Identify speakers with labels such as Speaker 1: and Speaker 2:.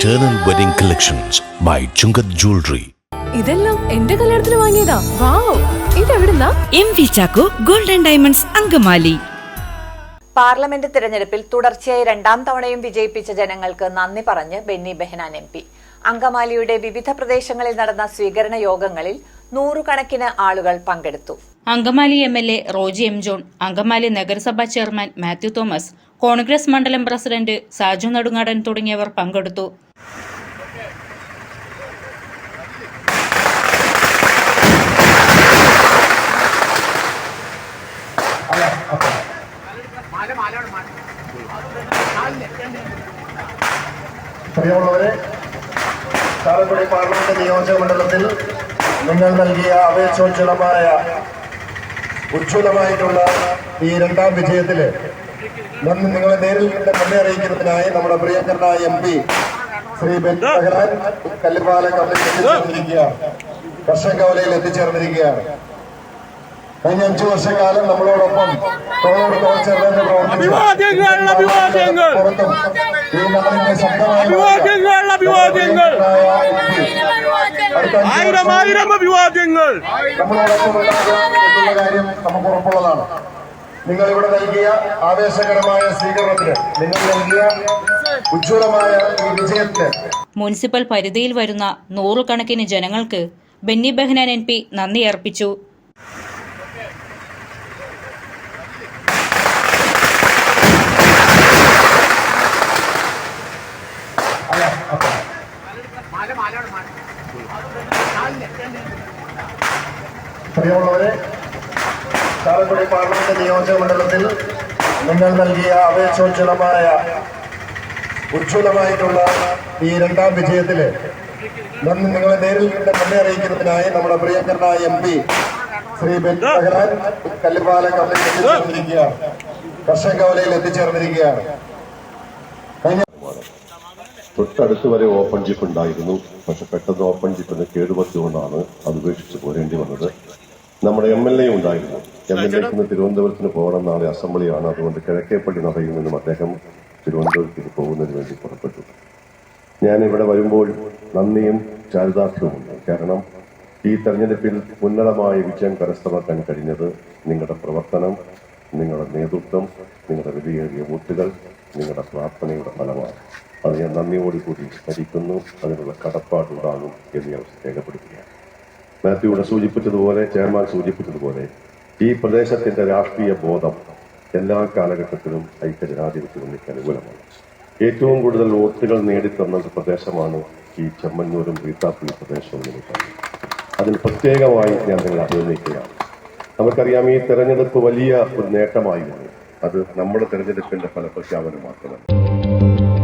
Speaker 1: Eternal Wedding Collections by Chungath Jewelry.
Speaker 2: ഇതെല്ലാം എന്റെ കല്യാണത്തിന് വാങ്ങിയതാ. Wow. ഇതെവിടുന്നാ?
Speaker 3: M V Chacko golden diamonds Angamaly.
Speaker 4: Parliament തിരഞ്ഞെടുപ്പിൽ തുടർച്ചയായി രണ്ടാം തവണയും വിജയിപ്പിച്ച ജനങ്ങൾക്ക് നന്ദി പറഞ്ഞ് ബെന്നി ബെഹനാൻ എം പി. അങ്കമാലിയുടെ വിവിധ പ്രദേശങ്ങളിൽ നടന്ന സ്വീകരണ യോഗങ്ങളിൽ നൂറുകണക്കിന് ആളുകൾ പങ്കെടുത്തു.
Speaker 5: Angamaly M L A Roji M John Angamaly നഗരസഭാ ചെയർമാൻ മാത്യു തോമസ് കോൺഗ്രസ് മണ്ഡലം പ്രസിഡന്റ് സാജു നടുങ്ങാടൻ തുടങ്ങിയവർ പങ്കെടുത്തു.
Speaker 6: പ്രിയമുള്ളവരെ ചാലക്കുടി പാർലമെന്റ് നിയോജക മണ്ഡലത്തിൽ നിങ്ങൾ നൽകിയ അപേക്ഷോജ്വലമായ ഉജ്ജ്വലമായിട്ടുള്ള ഈ രണ്ടാം വിജയത്തിൽ നന്ദി. നിങ്ങളെ നേരിൽ കണ്ട് നന്ദി അറിയിക്കുന്നതിനായി നമ്മുടെ പ്രിയങ്കരനായ M P Shri Ben Behanan കല്ലിപ്പാല committee എത്തിച്ചേർന്നിരിക്കുകയാണ്. കർഷകവലയിൽ എത്തിച്ചേർന്നിരിക്കുകയാണ്. കഴിഞ്ഞ അഞ്ചു വർഷക്കാലം നമ്മളോടൊപ്പം തോളോട് തോൾ ചേർന്ന്
Speaker 7: അഭിവാദ്യങ്ങൾ, അഭിവാദ്യങ്ങൾ.
Speaker 6: ഈ നാടിന്റെ ശബ്ദമായി
Speaker 7: ആയിരം ആയിരം അഭിവാദ്യങ്ങൾ.
Speaker 6: നമ്മളോടൊപ്പം കാര്യം നമുക്ക് ഉറപ്പുള്ളതാണ് നിങ്ങൾ ഇവിടെ നൽകിയ ആവേശകരമായ സ്വീകരണത്തിന് നിങ്ങൾ നൽകിയ ഉജ്ജ്വലമായ ഈ വിജയത്തിന്.
Speaker 5: മുനിസിപ്പൽ പരിധിയിൽ വരുന്ന നൂറുകണക്കിന് ജനങ്ങൾക്ക് ബെന്നി ബെഹനാൻ എം പി നന്ദി അർപ്പിച്ചു.
Speaker 6: പ്രിയമുള്ളവരെ ചാലക്കുടി പാർലമെന്റ് നിയോജക മണ്ഡലത്തിൽ നിങ്ങൾ നൽകിയ അപേക്ഷോജ്വലമായ ഉജ്ജ്വലമായിട്ടുള്ള ഈ രണ്ടാം വിജയത്തിൽ നന്ദി നിങ്ങളെ നേരിൽ കണ്ട് നന്ദി അറിയിക്കുന്നതിനായി നമ്മുടെ പ്രിയങ്കരനായ എം പി ശ്രീ ബെൻ ബെഹ്റാൻ കല്ലിപ്പാലം കമ്പനിയിൽ എത്തിച്ചേർന്നിരിക്കുകയാണ്. കർഷകവലയിൽ എത്തിച്ചേർന്നിരിക്കുകയാണ്.
Speaker 8: തൊട്ടടുത്ത് വരെ ഓപ്പൺ ജിപ്പ് ഉണ്ടായിരുന്നു. പക്ഷെ പെട്ടെന്ന് ഓപ്പൺ ജിപ്പിന് കേടുപറ്റുകൊണ്ടാണ് അത് ഉപേക്ഷിച്ച് പോരേണ്ടി വന്നത്. നമ്മുടെ എം എൽ എ ഉണ്ടായിരുന്നു. എം എൽ എക്ക് ഇന്ന് തിരുവനന്തപുരത്തിന് പോകണം നാളെ അസംബ്ലിയാണ്. അതുകൊണ്ട് കിഴക്കേപ്പള്ളി നടയുമെന്നും അദ്ദേഹം തിരുവനന്തപുരത്തേക്ക് പോകുന്നതിന് വേണ്ടി പുറപ്പെട്ടു. ഞാൻ ഇവിടെ വരുമ്പോൾ നന്ദിയും ചാരിതാർത്ഥ്യവുമുണ്ട്. കാരണം ഈ തെരഞ്ഞെടുപ്പിൽ ഉന്നതമായ വിജയം കരസ്ഥമാക്കാൻ കഴിഞ്ഞത് നിങ്ങളുടെ പ്രവർത്തനം നിങ്ങളുടെ നേതൃത്വം നിങ്ങളുടെ വിലയേറിയ വോട്ടുകൾ നിങ്ങളുടെ പ്രാർത്ഥനയുടെ ഫലമാണ്. അത് ഞാൻ നന്ദിയോടുകൂടി സ്മരിക്കുന്നു. അതിനുള്ള കടപ്പാടുണ്ടാകും എന്ന് ഞാൻ രേഖപ്പെടുത്തുകയാണ്. മാത്യൂടെ സൂചിപ്പിച്ചതുപോലെ ചെയർമാൻ സൂചിപ്പിച്ചതുപോലെ ഈ പ്രദേശത്തിന്റെ രാഷ്ട്രീയ ബോധം എല്ലാ കാലഘട്ടത്തിലും ഐക്യജനാധിപത്യത്തിലേക്ക് അനുകൂലമാണ്. ഏറ്റവും കൂടുതൽ വോട്ടുകൾ നേടിത്തന്ന പ്രദേശമാണ് ഈ ചെമ്മന്നൂരും വീട്ടാപ്പള്ളി പ്രദേശവും എനിക്കാണ് അതിൽ പ്രത്യേകമായി ഞാൻ നിങ്ങളെ അഭിനന്ദിക്കുകയാണ്. നമുക്കറിയാം ഈ തെരഞ്ഞെടുപ്പ് വലിയ ഒരു നേട്ടമായിരുന്നു. അത് നമ്മുടെ തെരഞ്ഞെടുപ്പിന്റെ ഫലപ്രഖ്യാപനം മാത്രമല്ല.